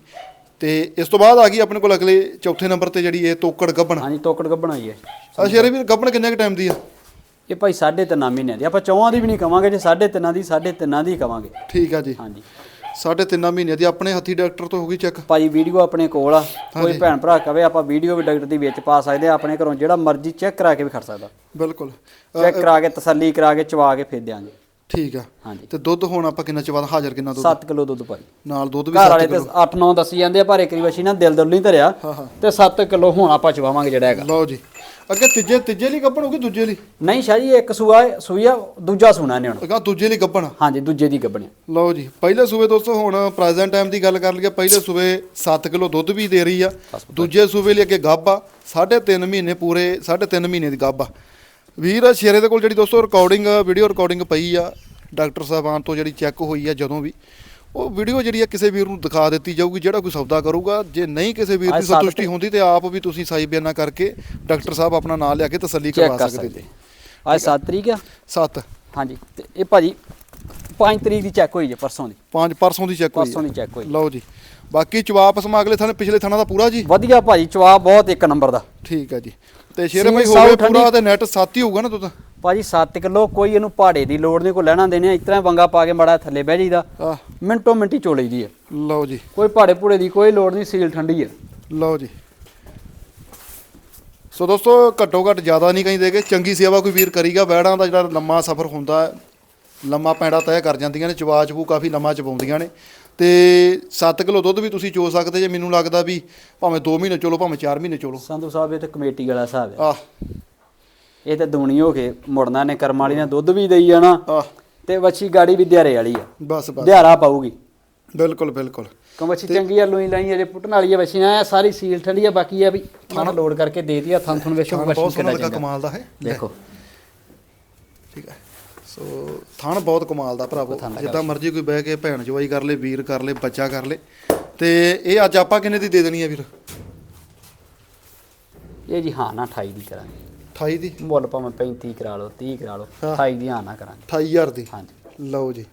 ਤੇ ਇਸ ਤੋਂ ਬਾਅਦ ਆ ਗਈ ਆਪਣੇ ਕੋਲ ਅਗਲੇ ਚੌਥੇ ਨੰਬਰ ਤੇ ਜਿਹੜੀ ਇਹ ਤੋਕੜ ਗੱਬਣ ਹਾਂਜੀ ਤੋਕੜ ਗੱਬਣ ਆਈ ਹੈ। ਆ ਸ਼ੇਰੇ ਵੀਰ ਗੱਬਣ ਕਿੰਨੇ ਕ ਟਾਈਮ ਦੀ ਆ? ਇਹ ਭਾਈ ਸਾਢੇ ਤਿੰਨਾਂ ਮਹੀਨਿਆਂ ਦੀ ਆਪਾਂ ਚੌਹਾਂ ਦੀ ਵੀ ਨਹੀਂ ਕਵਾਂਗੇ ਜੇ ਸਾਢੇ ਤਿੰਨਾਂ ਦੀ ਸਾਢੇ ਤਿੰਨਾਂ ਦੀ ਹੀ ਕਵਾਂਗੇ। ਠੀਕ ਆ ਜੀ। ਹਾਂਜੀ। ਸਾਢੇ ਤਿੰਨਾਂ ਮਹੀਨੇ ਦੀ ਆਪਣੇ ਹੱਥੀ ਡਾਕਟਰ ਤੋਂ ਹੋ ਗਈ ਚੈੱਕ। ਭਾਈ ਵੀਡੀਓ ਆਪਣੇ ਕੋਲ ਆ। ਕੋਈ ਭੈਣ ਭਰਾ ਕਵੇ ਆਪਾਂ ਵੀਡੀਓ ਵੀ ਡਾਕਟਰ ਦੀ ਵਿੱਚ ਪਾ ਸਕਦੇ ਆ ਆਪਣੇ ਘਰੋਂ ਜਿਹੜਾ ਮਰਜ਼ੀ ਚੈੱਕ ਕਰਾ ਕੇ ਵੀ ਖੜ ਸਕਦਾ। ਬਿਲਕੁਲ। ਚੈੱਕ ਕਰਾ ਕੇ ਤਸੱਲੀ ਕਰਾ ਕੇ ਚਵਾ ਕੇ ਫੇਰ ਦਿਆਂਗੇ। ਠੀਕ ਆ। ਹਾਂਜੀ। ਤੇ ਦੁੱਧ ਹੁਣ ਆਪਾਂ ਕਿੰਨਾ ਚ ਬਾਅਦ ਹਾਜ਼ਰ ਕਿੰਨਾ ਦੁੱਧ? 7 ਕਿਲੋ ਦੁੱਧ ਭਾਈ। ਨਾਲ ਦੁੱਧ ਵੀ ਘਰ 7 ਵਾਲੇ ਤੇ 8-9 ਦੱਸੀ ਜਾਂਦੇ ਆ ਪਰ ਇੱਕ ਵਸ਼ੀ ਨਾ ਦਿਲ ਦਿਲ ਨਹੀਂ ਧਰਿਆ ਤੇ 7 ਕਿਲੋ ਹੁਣ ਆਪਾਂ ਚਵਾਵਾਂਗੇ ਜਿਹੜਾ ਹੈਗਾ। ਲਓ ਜੀ। ਅੱਗੇ ਤੀਜੇ ਤੀਜੇ ਲਈ ਗੱਬਣ ਹੋਗੀ ਦੂਜੇ ਲਈ? ਨਹੀਂ ਸ਼ਾਹ ਜੀ ਇੱਕ ਸੂਆ ਹੈ- ਸੂਈ ਆ ਦੂਜਾ ਸੂਣਾ ਨੇ ਹੁਣ। ਅਗਾ ਦੂਜੇ ਲਈ ਗੱਬਣ ਹਾਂਜੀ ਦੂਜੇ ਦੀ ਗੱਬਣੀ ਲਓ ਜੀ ਪਹਿਲੇ ਸੂਬੇ ਦੋਸਤੋ ਹੁਣ ਪ੍ਰੈਜ਼ੈਂਟ ਟਾਈਮ ਦੀ ਗੱਲ ਕਰ ਲਈਏ ਪਹਿਲੇ ਸੂਬੇ 7 ਕਿਲੋ ਦੁੱਧ ਵੀ ਦੇ ਰਹੀ ਆ ਦੂਜੇ ਸੂਬੇ ਲਈ ਅੱਗੇ ਗੱਭ ਆ 3.5 ਮਹੀਨੇ ਪੂਰੇ 3.5 ਮਹੀਨੇ ਦੀ ਗੱਭ ਆ। ਵੀਰ ਸ਼ੇਰੇ ਦੇ ਕੋਲ ਜਿਹੜੀ ਦੋਸਤੋ ਰਿਕਾਰਡਿੰਗ ਵੀਡੀਓ ਰਿਕਾਰਡਿੰਗ ਪਈ ਆ ਡਾਕਟਰ ਸਾਹਿਬਾਨ ਤੋਂ ਜਿਹੜੀ ਚੈੱਕ ਹੋਈ ਆ ਜਦੋਂ ਵੀ। ਉਹ ਵੀਡੀਓ ਜਿਹੜੀ ਆ ਕਿਸੇ ਵੀਰ ਨੂੰ ਦਿਖਾ ਦਿੱਤੀ ਜਾਊਗੀ ਜਿਹੜਾ ਕੋਈ ਸੌਦਾ ਕਰੂਗਾ। ਜੇ ਨਹੀਂ ਕਿਸੇ ਵੀਰ ਦੀ ਸੰਤੁਸ਼ਟੀ ਹੁੰਦੀ ਤੇ ਆਪ ਵੀ ਤੁਸੀਂ ਸਾਈ ਬਿਆਨਾ ਕਰਕੇ ਡਾਕਟਰ ਸਾਹਿਬ ਆਪਣਾ ਨਾਂ ਲਿਆ ਕੇ ਤਸੱਲੀ ਕਰਵਾ ਕਰ ਸਕਦੇ ਜੀ ਅੱਜ 7 ਤਰੀਕ ਆ? 7 ਹਾਂਜੀ ਤੇ ਇਹ ਭਾਜੀ 5 ਤਰੀਕ ਦੀ ਚੈੱਕ ਹੋਈ ਜੇ ਪਰਸੋਂ ਦੀ। 5 ਪਰਸੋਂ ਦੀ ਚੈੱਕ ਹੋਈ ਪਰਸੋਂ। ਦੀ ਚੈੱਕ ਹੋਈ ਲਓ ਜੀ। ਬਾਕੀ ਚਵਾਪ ਸਮਾ ਅਗਲੇ ਥਾਣੇ ਪਿਛਲੇ ਥਾਣਾ ਦਾ ਪੂਰਾ ਜੀ? ਵਧੀਆ ਭਾਜੀ ਚਵਾ ਬਹੁਤ ਇੱਕ ਨੰਬਰ ਦਾ। ਠੀਕ ਹੈ ਜੀ। ਤੇ ਸ਼ੇਰੇ ਭਾਈ ਹੋਵੇ ਪੂਰਾ ਤੇ ਨੈਟ ਸਾਥੀ ਹੋਊਗਾ ਨਾ ਦੁੱਧ? ਭਾਜੀ 7 ਕਿਲੋ ਕੋਈ ਇਹਨੂੰ ਪਹਾੜੇ ਦੀ ਲੋੜ ਨਹੀਂ ਕੋਈ ਲੈਣਾ ਦੇਣੇ ਇਤਨਾ ਵੰਗਾ ਪਾ ਕੇ ਮੜਾ ਥੱਲੇ ਬਹਿ ਜਾਈਦਾ। ਮਿੰਟੋ ਮਿੰਟੀ ਚੋਲੀ ਦੀ ਹੈ। ਲਓ ਜੀ। ਕੋਈ ਪਹਾੜੇ ਪੂੜੇ ਦੀ ਕੋਈ ਲੋੜ ਨਹੀਂ ਸੀਲ ਠੰਡੀ ਹੈ। ਲਓ ਜੀ। ਸੋ ਦੋਸਤੋ ਘੱਟੋ ਘੱਟ ਜ਼ਿਆਦਾ ਨਹੀਂ ਕਹਿੰਦੇ ਕਿ ਚੰਗੀ ਸੇਵਾ ਕੋਈ ਵੀਰ ਕਰੀਗਾ ਬੈੜਾਂ ਦਾ ਜਿਹੜਾ ਲੰਮਾ ਸਫ਼ਰ ਹੁੰਦਾ ਹੈ ਲੰਮਾ ਪੈਂਡਾ ਤੈਅ ਕਰ ਜਾਂਦੀਆਂ ਨੇ ਚਵਾ ਚਬੂ ਕਾਫੀ ਲੰਮਾ ਚਬਾਉਂਦੀਆਂ ਨੇ। ਤੇ 7 ਕਿਲੋ ਦੁੱਧ ਵੀ ਤੁਸੀਂ ਚੋ ਸਕਦੇ ਜੇ ਮੈਨੂੰ ਲੱਗਦਾ ਵੀ ਭਾਵੇਂ 2 ਮਹੀਨੇ ਚੋਲੋ ਭਾਵੇਂ 4 ਮਹੀਨੇ ਚੋਲੋ। ਸੰਧੂ ਸਾਹਿਬ ਇਹ ਤੇ ਕਮੇਟੀ ਵਾਲਾ ਹਿਸਾਬ ਹੈ। ਆਹ। ਇਹ ਤੇ ਦੂਣੀ ਹੋ ਕੇ ਮੁੜਨਾ ਨੇ ਕਰਮ ਵਾਲੀ ਨੇ ਦੁੱਧ ਵੀ ਦੇਈ ਜਾਣਾ ਆਹ। ਤੇ ਵੱਛੀ ਗਾੜੀ ਵੀ ਦਿਹਾਰੇ ਵਾਲੀ ਆ। ਬਸ ਬਸ। ਦਿਹਾਰਾ ਪਾਊਗੀ। ਬਿਲਕੁਲ ਬਿਲਕੁਲ। ਕਿਉਂ ਵੱਛੀ ਚੰਗੀ ਆ ਲੋਈ ਲਾਈ ਅਜੇ ਪੁੱਟਣ ਵਾਲੀ ਆ ਵੱਛੀ ਆ ਸਾਰੀ ਸੀਲ ਠੰਡੀ ਆ ਬਾਕੀ ਆ ਵੀ ਥਾਣਾ ਲੋਡ ਕਰਕੇ ਦੇ ਦਿਆ ਥਾਂ ਥੁਣ ਵੇਖੋ ਥਾਣ ਵੱਛੀ ਬਹੁਤ ਸੋਹਣਾ ਕਿੱਦਾਂ ਲੱਗਾ ਚੰਗਾ। ਕਮਾਲ ਦਾ ਹੈ। ਦੇਖੋ। ਠੀਕ ਹੈ। ਸੋ ਥਣ ਬਹੁਤ ਕਮਾਲ ਦਾ ਭਰਾਵੋ। ਜਿੱਦਾਂ ਮਰਜ਼ੀ ਕੋਈ ਬਹਿ ਕੇ ਭੈਣ ਜਵਾਈ ਕਰ ਲੇ ਵੀਰ ਕਰ ਲੇ ਬੱਚਾ ਕਰ ਲੇ। ਤੇ ਇਹ ਅੱਜ ਆਪਾਂ ਕਿੰਨੇ ਦੀ ਦੇ ਦੇਣੀ ਆ ਵੀਰ? ਇਹ ਜੀ ਹਾਂ ਨਾ 28 ਦੀ ਕਰਾਂਗੇ। 28 ਦੀ? ਮੁੱਲ ਭਾਵੇਂ 35 ਕਰਾ ਲਓ 30 ਕਰਾ ਲਓ ਹਾਂ। 28 ਦੀ ਹਾਂ ਨਾ ਕਰਾਂਗੇ। 28000 ਦੀ? ਹਾਂਜੀ। ਲਓ ਜੀ।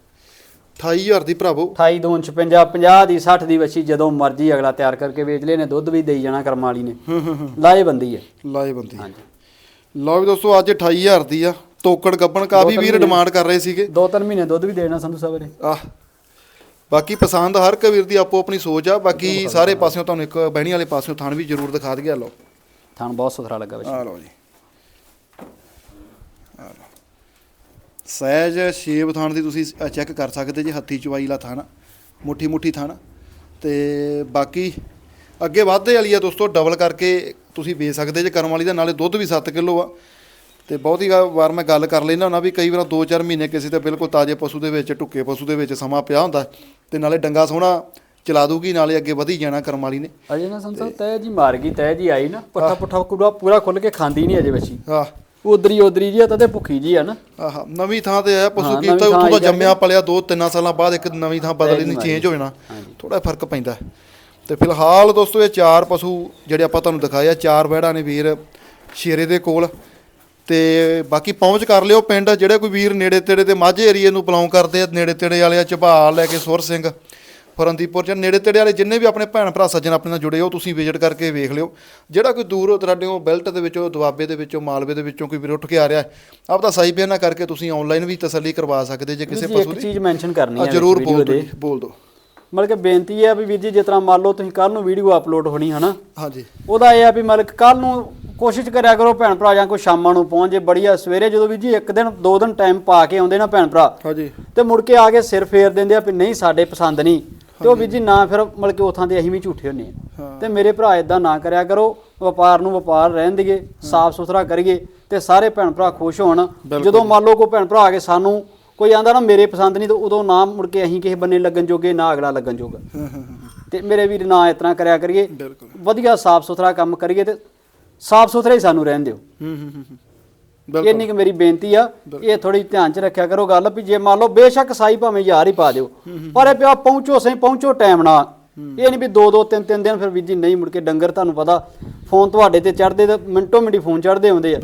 28000 ਦੀ ਭਰਾਵੋ। 28 ਦੋ 56 50 ਦੀ 60 ਦੀ ਵੱਛੀ ਜਦੋਂ ਮਰਜ਼ੀ ਅਗਲਾ ਤਿਆਰ ਕਰਕੇ ਵੇਚ ਲੈ ਨੇ ਦੁੱਧ ਵੀ ਦੇਈ ਜਾਣਾ ਕਰਮ ਵਾਲੀ ਨੇ। ਲਾਏ ਬੰਦੀ ਹੈ। ਲਾਏ ਬੰਦੀ ਹਾਂਜੀ। ਲਓ ਵੀ ਦੋਸਤੋ ਅੱਜ 28000 ਦੀ ਆ। ਤੋਕੜ ਗੱਬਣ ਕਾਫੀ ਵੀਰ ਡਿਮਾਂਡ ਕਰ ਰਹੇ ਸੀਗੇ? ਦੋ ਤਿੰਨ ਮਹੀਨੇ ਦੁੱਧ ਵੀ ਦੇਣਾ ਸੰਧੂ ਸਾਹਿਬ ਨੇ। ਆਹ। ਬਾਕੀ ਪਸੰਦ ਹਰ ਇੱਕ ਵੀਰ ਦੀ ਆਪੋ ਆਪਣੀ ਸੋਚ ਆ। ਬਾਕੀ ਸਾਰੇ ਪਾਸਿਓਂ ਤੁਹਾਨੂੰ ਇੱਕ ਬਹਿਣੀ ਵਾਲੇ ਪਾਸਿਓਂ ਥਣ ਵੀ ਜ਼ਰੂਰ ਦਿਖਾ ਦਈਏ। ਲਓ। ਥਣ ਬਹੁਤ ਸੁਥਰਾ ਲੱਗਾ ਵੱਛੀ ਆ ਲਓ ਜੀ। ਸਹਿਜ ਸ਼ੇਪ ਥਾਣ ਦੀ ਤੁਸੀਂ ਚੈੱਕ ਕਰ ਸਕਦੇ ਜੇ ਹੱਥੀ ਚਵਾਈ ਲਾ ਥਾਣਾ ਮੁੱਠੀ ਮੁੱਠੀ ਥਾਣਾ ਤੇ ਬਾਕੀ ਅੱਗੇ ਵਾਧੇ ਵਾਲੀ ਆ ਦੋਸਤੋ ਡਬਲ ਕਰਕੇ ਤੁਸੀਂ ਵੇਚ ਸਕਦੇ ਜੇ ਕਰਮ ਵਾਲੀ ਦਾ ਨਾਲੇ ਦੁੱਧ ਵੀ 7 ਕਿਲੋ ਆ। ਤੇ ਬਹੁਤੀ ਵਾਰ ਮੈਂ ਗੱਲ ਕਰ ਲੈਣਾ ਹੁੰਦਾ ਵੀ ਕਈ ਵਾਰ 2-4 ਮਹੀਨੇ ਕਿਸੇ ਤੇ ਬਿਲਕੁਲ ਤਾਜ਼ੇ ਪਸ਼ੂ ਦੇ ਵਿੱਚ ਢੁੱਕੇ ਪਸ਼ੂ ਦੇ ਵਿੱਚ ਸਮਾਂ ਪਿਆ ਹੁੰਦਾ। ਤੇ ਨਾਲੇ ਡੰਗਾ ਸੋਹਣਾ ਚਲਾ ਦੂਗੀ ਨਾਲੇ ਅੱਗੇ ਵਧੀ ਜਾਣਾ ਕਰਮ ਵਾਲੀ ਨੇ। ਅਜੇ ਨਾ ਸਾਹਿਬ ਤੈ ਜੀ ਮਾਰ ਗਈ ਤੈ ਜੀ ਆਈ ਨਾ ਪੱਠਾ ਪੁੱਠਾ ਪੂਰਾ ਪੂਰਾ ਖੁੱਲ ਕੇ ਖਾਂਦੀ ਨਹੀਂ ਅਜੇ ਵੱਛੀ। ਆਹ ਉਦਰੀ ਉਦਰੀ ਜੀ ਆ ਤਾਂ ਤੇ ਭੁੱਖੀ ਜੀ ਆ ਨਾ। ਆਹ ਨਵੀਂ ਥਾਂ ਤੇ ਆਇਆ ਪਸ਼ੂ ਹਾਂ, ਕੀਤਾ ਨਵੀਂ ਥਾਂ ਉੱਥੋਂ ਦਾ ਆਈ ਜੰਮਿਆ ਪਲਿਆ 2-3 ਸਾਲਾਂ ਬਾਅਦ ਇੱਕ ਨਵੀਂ ਥਾਂ ਬਦਲਣੀ ਬਿਮਾਰੀ ਚੇਂਜ ਹੋ ਜਾਣਾ। ਥੋੜਾ ਫ਼ਰਕ ਪੈਂਦਾ ਹੈ। ਤੇ ਫਿਲਹਾਲ ਦੋਸਤੋ ਇਹ ਚਾਰ ਪਸ਼ੂ ਜਿਹੜੇ ਆਪਾਂ ਤੁਹਾਨੂੰ ਦਿਖਾਏ ਆ ਚਾਰ ਵਹਿੜਾਂ ਨੇ ਵੀਰ ਸ਼ੇਰੇ ਦੇ ਕੋਲ। ਤੇ ਬਾਕੀ ਪਹੁੰਚ ਕਰ ਲਿਓ ਪਿੰਡ ਜਿਹੜੇ ਕੋਈ ਵੀਰ ਨੇੜੇ ਤੇੜੇ ਤੇ ਮਾਝੇ ਏਰੀਏ ਨੂੰ ਬਿਲੋਂਗ ਕਰਦੇ ਆ ਨੇੜੇ ਤੇੜੇ ਵਾਲੇ ਆ ਝਬਾਲ ਲੈ ਕੇ ਸੁਰ ਸਿੰਘ। ਫਰੰਦੀਪੁਰ ਚ ਨੇੜੇ ਤੇੜੇ ਵਾਲੇ ਜਿੰਨੇ ਵੀ ਆਪਣੇ ਭੈਣ ਭਰਾ ਸੱਜਣ ਆਪਣੇ ਨਾਲ ਜੁੜੇ ਹੋ ਤੁਸੀਂ ਵਿਜ਼ਿਟ ਕਰਕੇ ਵੇਖ ਲਿਓ। ਜਿਹੜਾ ਕੋਈ ਦੂਰ ਤੁਹਾਡੇੋਂ ਬੈਲਟ ਦੇ ਵਿੱਚੋਂ ਦੁਆਬੇ ਦੇ ਵਿੱਚੋਂ ਮਾਲਵੇ ਦੇ ਵਿੱਚੋਂ ਕੋਈ ਵੀਰ ਉੱਠ ਕੇ ਆ ਰਿਹਾ ਹੈ, ਆਪਦਾ ਸਹੀ ਬਿਆਨਾ ਕਰਕੇ ਤੁਸੀਂ ਆਨਲਾਈਨ ਵੀ ਤਸੱਲੀ ਕਰਵਾ ਸਕਦੇ ਜੇ ਕਿਸੇ ਜੀ ਪਸ਼ੂ ਇੱਕ ਦੀ। ਚੀਜ਼ ਮੈਂਸ਼ਨ ਕਰਨੀ ਹੈ ਜਰੂਰ ਬੋਲ ਦਿਓ ਦੇ। ਜੀ, ਬੋਲ ਦਿਓ ਮਤਲਬ ਕਿ ਬੇਨਤੀ ਹੈ ਵੀ ਵੀਰ ਜੀ ਜਿਸ ਤਰ੍ਹਾਂ ਮੰਨ ਲਓ ਤੁਸੀਂ ਕੱਲ ਨੂੰ ਵੀਡੀਓ ਅਪਲੋਡ ਹੋਣੀ ਹਨਾ? ਹਾਂਜੀ। ਉਹਦਾ ਇਹ ਆ ਵੀ ਮਤਲਬ ਕੱਲ ਨੂੰ ਕੋਸ਼ਿਸ਼ ਕਰਿਆ ਕਰੋ ਭੈਣ ਭਰਾ ਜਾਂ ਕੋਈ ਸ਼ਾਮਾਂ ਨੂੰ ਪਹੁੰਚ ਜੇ ਬੜੀਆ ਸਵੇਰੇ ਜਦੋਂ ਵੀ ਜੀ ਇੱਕ ਦਿਨ ਦੋ ਦਿਨ ਟਾਈਮ ਪਾ ਕੇ ਆਉਂਦੇ ਨਾ ਭੈਣ ਭਰਾ ਹਾਂਜੀ। ਤੇ ਮੁੜ ਕੇ ਆ ਕੇ ਸਿਰ ਫੇਰ ਦਿੰਦੇ ਆ ਵੀ ਨਹੀਂ ਸਾਡੇ ਪਸੰਦ ਨਹੀਂ। ਤੇ ਉਹ ਵੀਰ ਜੀ ਨਾ ਫਿਰ ਮਤਲਬ ਕਿ ਉਥਾਂ ਦੇ ਅਸੀਂ ਵੀ ਝੂਠੇ ਹੁੰਨੇ ਆ। ਤੇ ਮੇਰੇ ਭਰਾ ਇਦਾਂ ਨਾ ਕਰਿਆ ਕਰੋ ਵਪਾਰ ਨੂੰ ਵਪਾਰ ਰਹਿਣ ਦੀਏ ਸਾਫ਼ ਸੁਥਰਾ ਕਰੀਏ ਤੇ ਸਾਰੇ ਭੈਣ ਭਰਾ ਖੁਸ਼ ਹੋਣ। ਜਦੋਂ ਮੰਨ ਲਓ ਕੋਈ ਭੈਣ ਭਰਾ ਆ ਕੇ ਸਾਨੂੰ ਕੋਈ ਆਂਦਾ ਨਾ ਮੇਰੇ ਪਸੰਦ ਨਹੀਂ ਤੇ ਉਦੋਂ ਨਾ ਮੁੜ ਕੇ ਅਸੀਂ ਕਿਸੇ ਬੰਨੇ ਲੱਗਣ ਜੋਗੇ ਨਾ ਅਗਲਾ ਲੱਗਣ ਜੋਗਾ। ਤੇ ਮੇਰੇ ਵੀਰ ਨਾ ਇਤਨਾ ਕਰਿਆ ਕਰੀਏ। ਵਧੀਆ ਸਾਫ਼ ਸੁਥਰਾ ਕੰਮ ਕਰੀਏ ਤੇ ਸਾਫ਼ ਸੁਥਰਾ ਹੀ ਸਾਨੂੰ ਰਹਿਣ ਦਿਓ। ਹੂੰ ਹੂੰ ਹੂੰ, ਇੰਨੀ ਕੁ ਮੇਰੀ ਬੇਨਤੀ ਆ ਇਹ ਥੋੜੀ ਧਿਆਨ ਚ ਰੱਖਿਆ ਕਰੋ ਗੱਲ ਵੀ ਜੇ ਮੰਨ ਲਓ ਬੇਸ਼ੱਕ ਸਾਈ ਭਾਵੇਂ ਯਾਰ ਹੀ ਪਾ ਦਿਓ ਪਰ ਇਹ ਪਿਆ ਪਹੁੰਚੋ ਸਹੀ ਪਹੁੰਚੋ ਟਾਈਮ ਨਾਲ। ਇਹ ਨਹੀਂ ਵੀ ਦੋ ਦੋ ਤਿੰਨ ਤਿੰਨ ਦਿਨ ਫਿਰ ਵੀਰ ਜੀ ਨਹੀਂ ਮੁੜ ਕੇ ਡੰਗਰ ਤੁਹਾਨੂੰ ਪਤਾ ਫੋਨ ਤੁਹਾਡੇ ਤੇ ਚੜਦੇ ਤੇ ਮਿੰਟੋ ਮਿੰਟੀ ਫੋਨ ਚੜਦੇ ਆਉਂਦੇ ਆ।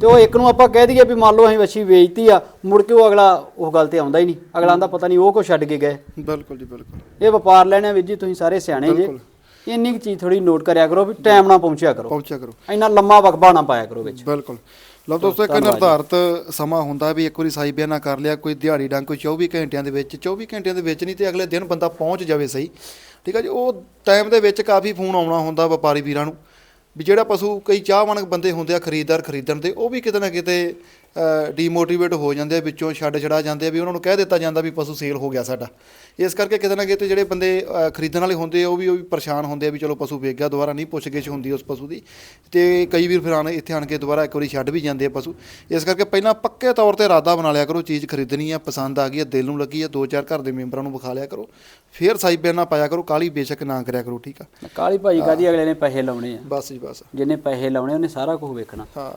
ਤੇ ਉਹ ਇੱਕ ਨੂੰ ਆਪਾਂ ਕਹਿ ਦਈਏ ਵੀ ਮੰਨ ਲਓ ਅਸੀਂ ਵੱਛੀ ਵੇਚਤੀ ਆ ਮੁੜ ਕੇ ਉਹ ਅਗਲਾ ਉਹ ਗੱਲ ਤੇ ਆਉਂਦਾ ਹੀ ਨਹੀਂ। ਅਗਲਾ ਆਂਦਾ ਪਤਾ ਨਹੀਂ ਉਹ ਕੋ ਛੱਡ ਕੇ ਗਏ। ਬਿਲਕੁਲ ਜੀ ਬਿਲਕੁਲ। ਇਹ ਵਪਾਰ ਲੈਣੇ ਵੀਰ ਜੀ ਤੁਸੀਂ ਸਾਰੇ ਸਿਆਣੇ ਜੇ। ਇੰਨੀ ਕੁ ਚੀਜ਼ ਥੋੜੀ ਨੋਟ ਕਰਿਆ ਕਰੋ ਵੀ ਟਾਈਮ ਨਾਲ ਪਹੁੰਚਿਆ ਕਰੋ। ਪਹੁੰਚਿਆ ਕਰੋ। ਇੰਨਾ ਲੰਮਾ ਵਕਬਾ ਨਾ ਪਾਇਆ ਕਰੋ ਵਿੱਚ। ਬਿਲਕੁਲ। ਲਓ ਦੋਸਤੋ ਇੱਕ ਨਿਰਧਾਰਤ ਸਮਾਂ ਹੁੰਦਾ ਵੀ ਇੱਕ ਵਾਰੀ ਸਾਈ ਬਿਆਨਾ ਕਰ ਲਿਆ ਕੋਈ ਦਿਹਾੜੀ ਡੰਗ ਕੋਈ 24 ਘੰਟਿਆਂ ਦੇ ਵਿੱਚ 24 ਘੰਟਿਆਂ ਦੇ ਵਿੱਚ ਨਹੀਂ ਤੇ ਅਗਲੇ ਦਿਨ ਬੰਦਾ ਪਹੁੰਚ ਜਾਵੇ ਸਹੀ। ਠੀਕ ਹੈ ਜੀ ਉਹ ਟਾਈਮ ਦੇ ਵਿੱਚ ਕਾਫੀ ਫੋਨ ਆਉਣਾ ਹੁੰਦਾ ਵਪਾਰੀ ਵੀਰਾਂ ਨੂੰ ਵੀ ਜਿਹੜਾ ਪਸ਼ੂ ਕਈ ਚਾਹਵਾਨ ਬੰਦੇ ਹੁੰਦੇ ਆ ਖਰੀਦਦਾਰ ਖਰੀਦਣ ਦੇ ਉਹ ਵੀ ਕਿਤੇ ਨਾ ਕਿਤੇ ਡੀਮੋਟੀਵੇਟ ਹੋ ਜਾਂਦੇ ਆ ਵਿੱਚੋਂ ਛੱਡ ਛੜਾ ਜਾਂਦੇ ਆ ਵੀ ਉਹਨਾਂ ਨੂੰ ਕਹਿ ਦਿੱਤਾ ਜਾਂਦਾ ਵੀ ਪਸ਼ੂ ਸੇਲ ਹੋ ਗਿਆ ਸਾਡਾ। ਇਸ ਕਰਕੇ ਕਿਤੇ ਨਾ ਕਿਤੇ ਜਿਹੜੇ ਬੰਦੇ ਖਰੀਦਣ ਵਾਲੇ ਹੁੰਦੇ ਆ ਉਹ ਵੀ ਉਹ ਵੀ ਪਰੇਸ਼ਾਨ ਹੁੰਦੇ ਆ ਵੀ ਚਲੋ ਪਸ਼ੂ ਵੇਚ ਗਿਆ ਦੁਬਾਰਾ ਨਹੀਂ ਪੁੱਛ ਗਿੱਛ ਹੁੰਦੀ ਉਸ ਪਸ਼ੂ ਦੀ। ਤੇ ਕਈ ਵੀਰ ਫਿਰ ਆਣ ਇੱਥੇ ਆਣ ਕੇ ਦੁਬਾਰਾ ਇੱਕ ਵਾਰੀ ਛੱਡ ਵੀ ਜਾਂਦੇ ਆ ਪਸ਼ੂ। ਇਸ ਕਰਕੇ ਪਹਿਲਾਂ ਪੱਕੇ ਤੌਰ ਤੇ ਇਰਾਦਾ ਬਣਾ ਲਿਆ ਕਰੋ ਚੀਜ਼ ਖਰੀਦਣੀ ਆ ਪਸੰਦ ਆ ਗਈ ਆ ਦਿਲ ਨੂੰ ਲੱਗੀ ਆ ਦੋ ਚਾਰ ਘਰ ਦੇ ਮੈਂਬਰਾਂ ਨੂੰ ਵਿਖਾ ਲਿਆ ਕਰੋ। ਫਿਰ ਸਾਈ ਬਿਆਨਾ ਪਾਇਆ ਕਰੋ ਕਾਲੀ ਬੇਸ਼ੱਕ ਨਾ ਕਰਿਆ ਕਰੋ ਠੀਕ ਆ? ਕਾਲੀ ਭਾਈ ਕਾਦੀ ਅਗਲੇ ਨੇ ਪੈਸੇ ਲਾਉਣੇ ਆ? ਬਸ ਜੀ ਬਸ। ਜਿਹਨੇ ਪੈਸੇ ਲਾਉਣੇ ਉਹਨੇ ਸਾਰਾ ਕੁਝ ਵੇਖਣਾ। ਹਾਂ।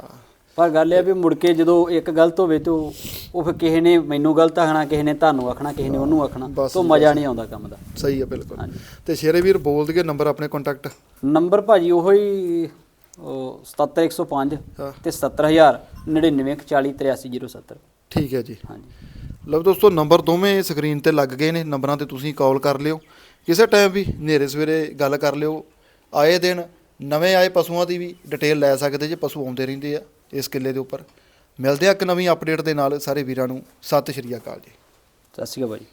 ਪਰ ਗੱਲ ਇਹ ਆ ਵੀ ਮੁੜ ਕੇ ਜਦੋਂ ਇੱਕ ਗਲਤ ਹੋਵੇ ਤੇ ਉਹ ਉਹ ਫਿਰ ਕਿਸੇ ਨੇ ਮੈਨੂੰ ਗਲਤ ਆਖਣਾ ਕਿਸੇ ਨੇ ਤੁਹਾਨੂੰ ਆਖਣਾ ਕਿਸੇ ਨੇ ਉਹਨੂੰ ਆਖਣਾ ਬਸ ਤੋਂ ਮਜ਼ਾ ਨਹੀਂ ਆਉਂਦਾ ਕੰਮ ਦਾ। ਸਹੀ ਆ ਬਿਲਕੁਲ। ਤੇ ਸ਼ੇਰੇ ਵੀਰ ਬੋਲ ਦਈਏ ਨੰਬਰ ਆਪਣੇ ਕੰਟੈਕਟ ਨੰਬਰ ਭਾਜੀ ਉਹੋ ਹੀ ਉਹ 77105 ਹਾਂ। ਤੇ 77000 9914433070 ਠੀਕ ਹੈ ਜੀ। ਹਾਂਜੀ। ਲਓ ਦੋਸਤੋ ਨੰਬਰ ਦੋਵੇਂ ਸਕਰੀਨ ਤੇ ਲੱਗ ਗਏ ਨੇ। ਨੰਬਰਾਂ ਤੇ ਤੁਸੀਂ ਕਾਲ ਕਰ ਲਿਓ। ਕਿਸੇ ਟਾਈਮ ਵੀ ਹਨੇਰੇ ਸਵੇਰੇ ਗੱਲ ਕਰ ਲਿਓ। ਆਏ ਦਿਨ ਨਵੇਂ ਆਏ ਪਸ਼ੂਆਂ ਦੀ ਵੀ ਡਿਟੇਲ ਲੈ ਸਕਦੇ ਜੇ ਪਸ਼ੂ ਆਉਂਦੇ ਰਹਿੰਦੇ ਆ। ਇਸ ਕਿੱਲੇ ਦੇ ਉੱਪਰ। ਮਿਲਦੇ ਆ ਇੱਕ ਨਵੀਂ ਅਪਡੇਟ ਦੇ ਨਾਲ ਸਾਰੇ ਵੀਰਾਂ ਨੂੰ। ਸਤਿ ਸ਼੍ਰੀ ਅਕਾਲ ਜੀ। ਸਤਿ ਸ਼੍ਰੀ ਅਕਾਲ ਭਾਜੀ